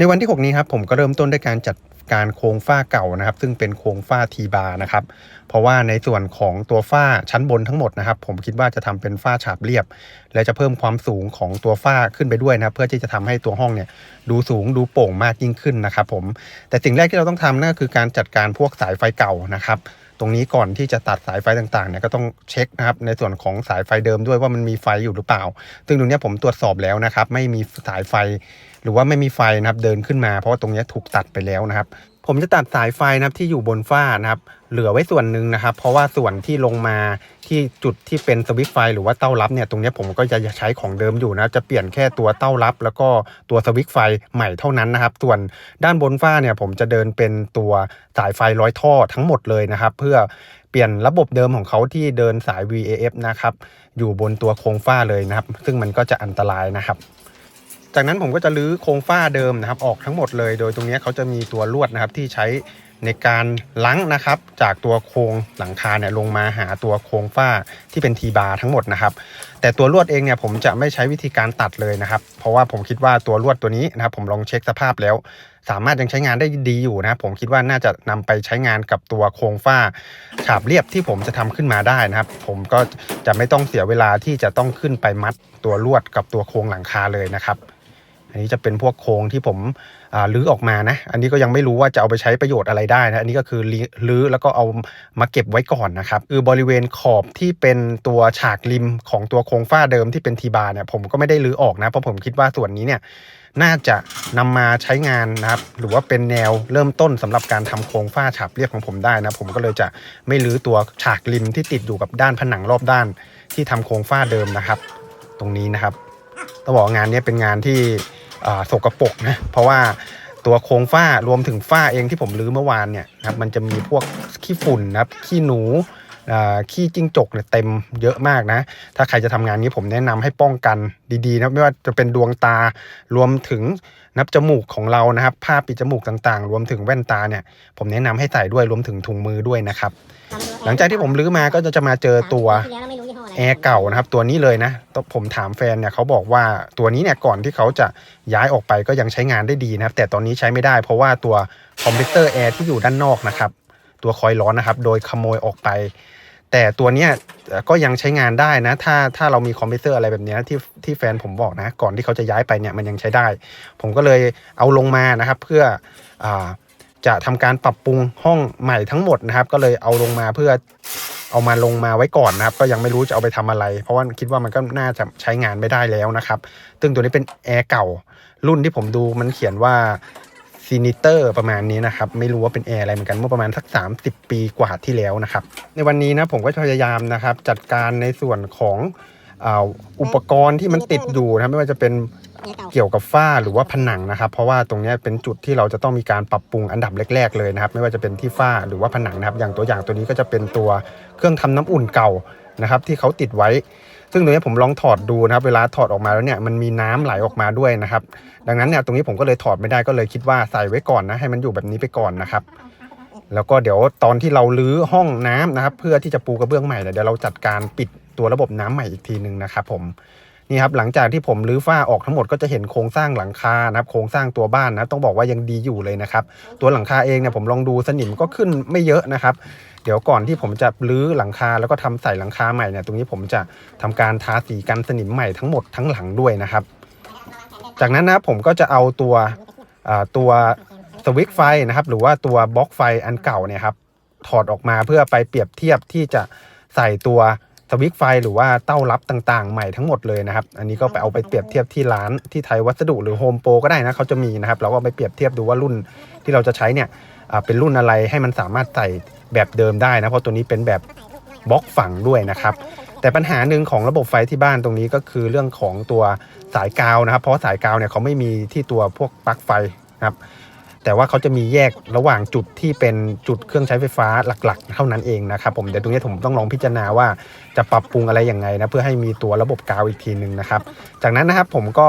ในวันที่ 6 นี้ครับผมก็เริ่มต้นด้วยการจัดการโครงฝ้าเก่านะครับ ซึ่งเป็นโครงฝ้าทีบาร์นะครับ เพราะว่าในส่วนของตัวฝ้าชั้นบนทั้งหมดนะครับ ผมคิดว่าจะทำเป็นฝ้าฉาบเรียบ และจะเพิ่มความสูงของตัวฝ้าขึ้นไปด้วยนะเพื่อที่จะทำให้ตัวห้องเนี่ยดูสูงดูโป่งมากยิ่งขึ้นนะครับผมแต่สิ่งแรกที่เราต้องทำนั่นก็คือการจัดการพวกสายไฟเก่านะครับ ตรงนี้ก่อนที่จะตัดสายไฟต่างๆเนี่ยก็ต้องเช็คนะครับในส่วนของสายไฟเดิมด้วยว่ามันมีไฟอยู่หรือเปล่า ซึ่งตรงนี้ผมตรวจสอบแล้วนะครับ ไม่มีสายไฟ หรือว่าไม่มีไฟนะครับเดินขึ้นมา เพราะว่าตรงนี้ถูกตัดไปแล้วนะครับ ผมจะตัดสายไฟนะครับที่อยู่บนฝ้านะครับ เหลือไว้ส่วนหนึ่งนะครับ เพราะว่าส่วนที่ลงมาที่จุดที่เป็นสวิตช์ไฟหรือว่าเต้ารับเนี่ยตรงนี้ผมก็จะใช้ของเดิมอยู่นะจะเปลี่ยนแค่ตัวเต้ารับ แล้วก็ตัวสวิตช์ไฟใหม่เท่านั้นนะครับ ส่วนด้านบนฝ้าเนี่ยผมจะเดินเป็นตัวสายไฟร้อยท่อทั้งหมดเลยนะครับ เพื่อเปลี่ยนระบบเดิมของเขาที่เดินสาย VAF นะครับอยู่บนตัวโครงฝ้าเลยนะครับ ซึ่งมันก็จะอันตรายนะครับจากนั้นผมก็จะรื้อโครงฝ้าเดิมนะครับ ออกทั้งหมดเลย โดยตรงนี้เขาจะมีตัวลวดนะครับที่ใช้ ในการล้างนะครับ จากตัวโครงหลังคาเนี่ยลงมาหาตัวโครงฝ้าที่เป็นทีบาร์ทั้งหมดนะครับ แต่ตัวลวดเองเนี่ยผมจะไม่ใช้วิธีการตัดเลยนะครับ เพราะว่าผมคิดว่าตัวลวดตัวนี้นะครับ ผมลองเช็คสภาพแล้ว สามารถยังใช้งานได้ดีอยู่นะผมคิดว่าน่าจะนำไปใช้งานกับตัวโครงฝ้าฉาบเรียบที่ผมจะทำขึ้นมาได้นะครับ ผมก็จะไม่ต้องเสียเวลาที่จะต้องขึ้นไปมัดตัวลวดกับตัวโครงหลังคาเลยนะครับ อันนี้จะเป็นพวกโครงที่ผมลื้อออกมานะ อันนี้ก็ยังไม่รู้ว่าจะเอาไปใช้ประโยชน์อะไรได้นะ อันนี้ก็คือลื้อแล้วก็เอามาเก็บไว้ก่อนนะครับ คือบริเวณขอบที่เป็นตัวฉากริมของตัวโครงฝ้าเดิมที่เป็นทีบาร์เนี่ยผมก็ไม่ได้ลื้อออกนะ เพราะผมคิดว่าส่วนนี้เนี่ยน่าจะนำมาใช้งานนะครับ หรือว่าเป็นแนวเริ่มต้นสำหรับการทำโครงฝ้าฉาบเรียบของผมได้นะ ผมก็เลยจะไม่ลื้อตัวฉากริมที่ติดอยู่กับด้านผนังรอบด้าน ที่ทำโครงฝ้าเดิมนะครับ ตรงนี้นะครับต้องบอกงานนี้เป็นงานที่ สกปรกนะเพราะว่าตัวโครงฝ้ารวมถึงฝ้าเองที่ผมรื้อเมื่อวานเนี่ยนะครับมันจะมีพวกขี้ฝุ่นนะครับขี้หนูอ่าขี้จิ้งจกเนี่ยเต็มเยอะมากนะ ถ้าใครจะทำงานนี้ผมแนะนำให้ป้องกันดีๆนะไม่ว่าจะเป็นดวงตารวมถึงนับจมูกของเรานะครับ ผ้าปิดจมูกต่างๆ รวมถึงแว่นตาเนี่ย ผมแนะนำให้ใส่ด้วยรวมถึงถุงมือด้วยนะครับ หลังจากที่ผมรื้อมาก็จะจะมาเจอตัว แอร์เก่านะครับ ตัวนี้เลยนะต้องผมถามแฟนเนี่ยเขาบอกว่าตัวนี้เนี่ยก่อนที่เขาจะย้ายออกไปก็ยังใช้งานได้ดีนะครับ แต่ตอนนี้ใช้ไม่ได้เพราะว่าตัวคอมพิวเตอร์แอร์ที่อยู่ด้านนอกนะครับ ตัวคอยล์ร้อนนะครับ โดยขโมยออกไป แต่ตัวเนี้ยก็ยังใช้งานได้นะ ถ้าถ้าเรามีคอมพิวเตอร์อะไรแบบเนี้ยที่ที่แฟนผมบอกนะ ก่อนที่เขาจะย้ายไปเนี่ยมันยังใช้ได้ ผมก็เลยเอาลงมานะครับ เพื่ออจะทำการปรับปรุงห้องใหม่ทั้งหมดนะครับ ก็เลยเอาลงมาเพื่อ เอามาลงมาไว้ก่อนนะครับ ก็ยังไม่รู้จะเอาไปทำอะไร เพราะว่าคิดว่ามันก็น่าจะใช้งานไม่ได้แล้วนะครับ ซึ่งตัวนี้เป็นแอร์เก่า รุ่นที่ผมดูมันเขียนว่าซีนิเตอร์ประมาณนี้นะครับ ไม่รู้ว่าเป็นแอร์อะไรเหมือนกันเมื่อประมาณสัก 30 ปีกว่าที่แล้วนะครับ ในวันนี้นะผมก็พยายามนะครับ จัดการในส่วนของอ,อุปกรณ์ที่มันติดอยู่นะไม่ว่าจะเป็น เกี่ยวกับฝ้าหรือว่าผนังนะครับ เพราะว่าตรงนี้เป็นจุดที่เราจะต้องมีการปรับปรุงอันดับแรก ๆ เลยนะครับ ไม่ว่าจะเป็นที่ฝ้าหรือว่าผนังนะครับ อย่างตัวอย่างตัวนี้ก็จะเป็นตัวเครื่องทำน้ำอุ่นเก่านะครับที่เขาติดไว้ ซึ่งตรงนี้ผมลองถอดดูนะครับ เวลาถอดออกมาแล้วเนี่ยมันมีน้ำไหลออกมาด้วยนะครับ ดังนั้นเนี่ยตรงนี้ผมก็เลยถอดไม่ได้ก็เลยคิดว่าใส่ไว้ก่อนนะให้มันอยู่แบบนี้ไปก่อนนะครับแล้วก็เดี๋ยวตอนที่เราลื้อห้องน้ำนะครับ เพื่อที่จะปูกระเบื้องใหม่เดี๋ยวเราจัดการปิดตัวระบบน้ำใหม่อีกทีหนึ่งนะครับผม นี่ครับหลังจากที่ผมรื้อฝ้าออกทั้งหมดก็จะเห็นโครงสร้างหลังคานะครับโครงสร้างตัวบ้านนะต้องบอกว่ายังดีอยู่เลยนะครับตัวหลังคาเองเนี่ยผมลองดูสนิมก็ขึ้นไม่เยอะนะครับ เดี๋ยวก่อนที่ผมจะรื้อหลังคาแล้วก็ทำใส่หลังคาใหม่เนี่ยตรงนี้ผมจะทำการทาสีกันสนิมใหม่ทั้งหมดทั้งหลังด้วยนะครับ จากนั้นนะผมก็จะเอาตัวอ่าตัวสวิตช์ไฟนะครับหรือว่าตัวบล็อกไฟอันเก่าเนี่ยครับถอดออกมาเพื่อไปเปรียบเทียบที่จะใส่ตัว สวิตช์ไฟหรือว่าเต้ารับต่างๆ ใหม่ทั้งหมดเลยนะครับ อันนี้ก็ไปเอาไปเปรียบเทียบที่ร้านที่ไทยวัสดุหรือโฮมโปรก็ได้นะเขาจะมีนะครับ เราก็ไปเปรียบเทียบดูว่ารุ่นที่เราจะใช้เนี่ยอ่าเป็นรุ่นอะไรให้มันสามารถใส่แบบเดิมได้นะเพราะตัวนี้เป็นแบบบล็อกฝังด้วยนะครับ แต่ปัญหาหนึ่งของระบบไฟที่บ้านตรงนี้ก็คือเรื่องของตัวสายกาวนะครับ เพราะสายกาวเนี่ยเขาไม่มีที่ตัวพวกปลั๊กไฟนะครับ แต่ว่าเขาจะมีแยกระหว่างจุดที่เป็นจุดเครื่องใช้ไฟฟ้าหลักๆ เท่านั้นเองนะครับผมเดี๋ยวตรงนี้ผมต้องลองพิจารณาว่าจะปรับปรุงอะไรอย่างไงนะเพื่อให้มีตัวระบบกาวอีกทีหนึ่งนะครับจากนั้นนะครับผมก็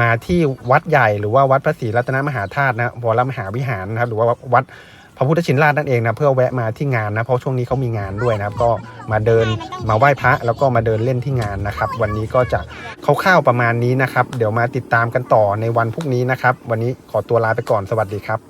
มาที่วัดใหญ่หรือว่าวัดพระศรีรัตนมหาธาตุนะวรมหาวิหารนะครับหรือว่าวัด พระพุทธชินราชนั่นเองนะเพื่อแวะมาที่งานนะเพราะช่วงนี้เขามีงานด้วยนะครับ ก็มาเดินมาไหว้พระแล้วก็มาเดินเล่นที่งานนะครับ วันนี้ก็จะคร่าวๆประมาณนี้นะครับ เดี๋ยวมาติดตามกันต่อในวันพรุ่งนี้นะครับ วันนี้ขอตัวลาไปก่อนสวัสดีครับ